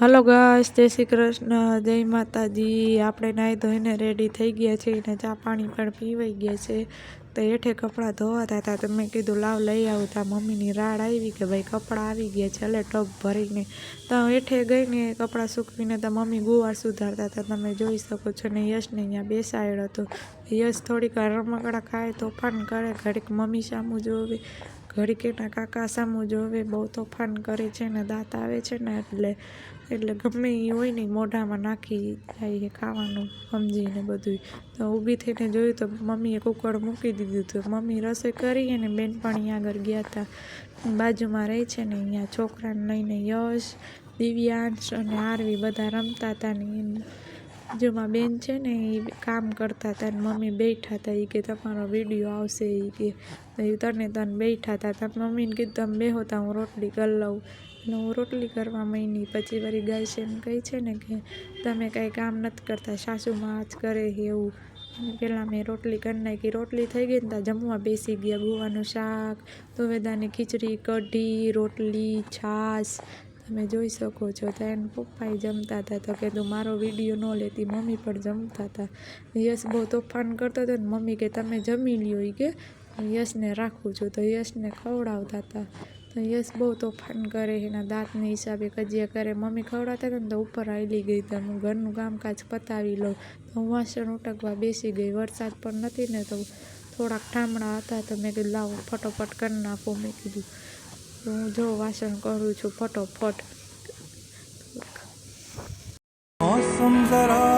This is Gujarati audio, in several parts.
હલો ગાઈસ જય શ્રી કૃષ્ણ, જય માતાજી. આપણે નાહી ધોઈને રેડી થઈ ગયા છીએ ને ચા પાણી પણ પીવાઈ ગયા છે. તો હેઠે કપડાં ધોવાતા હતા તો મેં કીધું, લાવ લઈ આવું. તા મમ્મીની રાડ આવી કે ભાઈ કપડાં આવી ગયા છે એટલે ટબ ભરીને. તો હેઠે ગઈને કપડાં સૂકવીને તો મમ્મી ગુવાર સુધારતા હતા. તમે જોઈ શકો છો ને યશને અહીંયા બેસાડ્યો હતો. યશ થોડીક રમકડા ખાય, તોફાન કરે, ઘડીક મમ્મી સામું જોવે. ઘડીક એના કાકા સામું જોવે બહુ તોફાન કરે છે ને દાંત આવે છે ને એટલે એટલે ગમે એ હોય ને મોઢામાં નાખી જાય છે ખાવાનું, સમજીને બધું તો ઊભી થઈને જોયું તો મમ્મીએ કુકર મૂકી દીધું હતું. મમ્મી રસોઈ કરી અને બેનપણી આગળ ગયા હતા બાજુમાં રહે છે ને અહીંયા છોકરાને લઈને યશ, દિવ્યાંશ અને આરવી બધા રમતા હતા ને બાજુમાં બેન છે ને એ કામ કરતા હતા ને મમ્મી બેઠા હતા એ કે તમારો વીડિયો આવશે એ કે તને તને બેઠા હતા. તમે મમ્મીને કીધું, તમે બેહો, તા હું રોટલી કરી લઉં. એટલે હું રોટલી કરવા માંડી. પછી વળી ગાય છે એમ કહે છે ને કે, તમે કાંઈ કામ નથી કરતા, સાસુમાં જ કરે એવું. પહેલાં મેં રોટલી કરી નાખી. રોટલી થઈ ગઈ ને ત્યાં જમવા બેસી ગયા. ગુવાનું શાક તુવેદાની ખીચડી, કઢી, રોટલી, છાશ તમે જોઈ શકો છો તો એને પપ્પાએ જમતા હતા. તો કીધું, મારો વીડિયો ન લેતી, મમ્મી પણ જમતા હતા. યશ બહુ તોફાન કરતો હતો ને મમ્મી કે, તમે જમી લ્યો એ કે યશને રાખું છું. તો યશને ખવડાવતા હતા. તો યશ બહુ તોફાન કરે, એના દાંતને હિસાબે કજિયા કરે. મમ્મી ખવડાવતા હતા ને તો ઉપર આવી ગઈ તો હું ઘરનું કામકાજ પતાવી લઉં. તો હું વાસણ ઉટકવા બેસી ગઈ. વરસાદ પણ નથી ને તો થોડાક ઠામડા હતા તો મેં કીધું, લાવો, ફટોફટ કરી નાખો. મેં કીધું હું જો વાસણ કરું છું ફટોફટ. મોસમ જરા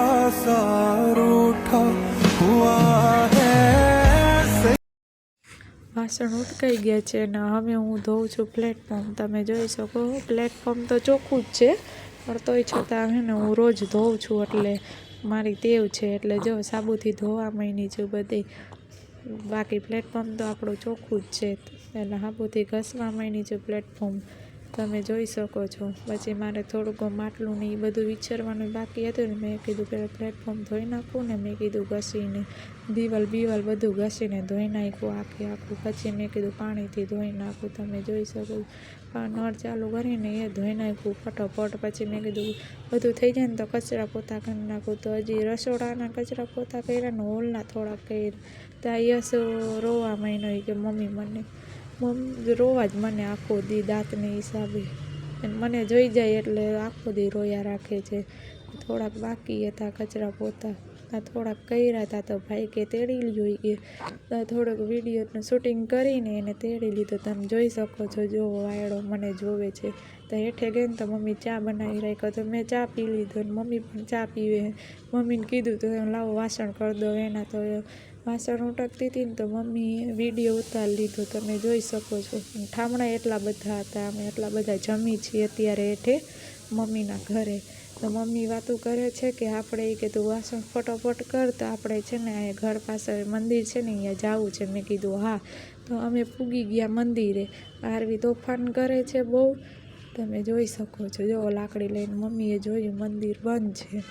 વાસણ ઉટકાઈ ગયા છે અને હવે હું ધોઉં છું પ્લેટફોર્મ તમે જોઈ શકો પ્લેટફોર્મ તો ચોખ્ખું જ છે પણ તોય છતાં હે ને હું રોજ ધોઉં છું એટલે મારી ટેવ છે. એટલે જો સાબુથી ધોવા માંડી છું બધી. બાકી પ્લેટફોર્મ તો આપણું ચોખ્ખું જ છે. એટલે હાબુથી ઘસવા માંડી છે પ્લેટફોર્મ તમે જોઈ શકો છો. પછી મારે થોડુંક માટલું ને એ બધું વિચારવાનું બાકી હતું ને મેં કીધું પહેલાં પ્લેટફોર્મ ધોઈ નાખું ને મેં કીધું ઘસીને, દિવાલ બીવાલ બધું ઘસીને ધોઈ નાખ્યું આખી આખું. પછી મેં કીધું પાણીથી ધોઈ નાખું. તમે જોઈ શકો નળ ચાલુ કરીને એ ધોઈ નાખ્યું ફટોફટ. પછી મેં કીધું બધું થઈ જાય ને તો કચરા પોતા કરી નાખું. તો હજી રસોડાના કચરા પોતા કર્યા ને હોલના થોડાક કર્યા. તો આ યસ રોવા મહિનો કે મમ્મી મને. મમ્મી રોવા જ મને આખો દી દાંતને હિસાબે. અને મને જોઈ જાય એટલે આખો દી રોયા રાખે છે. થોડાક બાકી હતા કચરા પોતા. આ થોડાક કર્યા હતા તો ભાઈ કે તેડી લ્યો કે. થોડોક વિડીયોનું શૂટિંગ કરીને એને તેડી લીધો. તમે જોઈ શકો છો જો વાયડો મને જોવે છે. તો હેઠે ગઈ ને તો મમ્મી ચા બનાવી રાખ્યો તો મેં ચા પી લીધો મમ્મી પણ ચા પીવે. મમ્મીને કીધું તો લાવો વાસણ કરી દો. એના તો વાસણ ઉટકતી હતી ને તો મમ્મીએ વીડિયો ઉતારી લીધો. તમે જોઈ શકો છો. ઠામણા એટલા બધા હતા, અમે એટલા બધા જમી છીએ અત્યારે હેઠે મમ્મીના ઘરે. તો મમ્મી વાતું કરે છે કે આપણે એ કીધું વાસણ ફટોફટ કર તો આપણે છે ને અહીંયા ઘર પાસે મંદિર છે ને અહીંયા જવું છે. મેં કીધું, હા. તો અમે પૂગી ગયા મંદિરે. આરવી તોફાન કરે છે બહુ. તમે જોઈ શકો છો. જો લાકડી લઈને મમ્મીએ જોયું, મંદિર બંધ છે.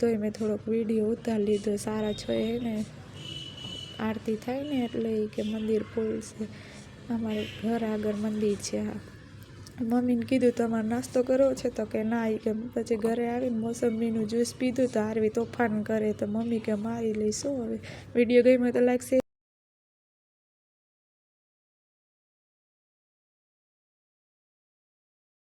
તોય મેં થોડોક વીડિયો ઉતારી લીધો. સારા છો એને. આરતી થાય ને એટલે એ કે મંદિર છે અમારે ઘર આગળ મંદિર છે હા મમ્મીને કીધું, તમારે નાસ્તો કરવો છે? તો કે, ના. એ કે, પછી ઘરે આવીને મોસંબીનું જ્યુસ પીધું તો આરવી તોફાન કરે. તો મમ્મી કે, મારી લઈશું હવે. વીડિયો ગમ્યો તો શેર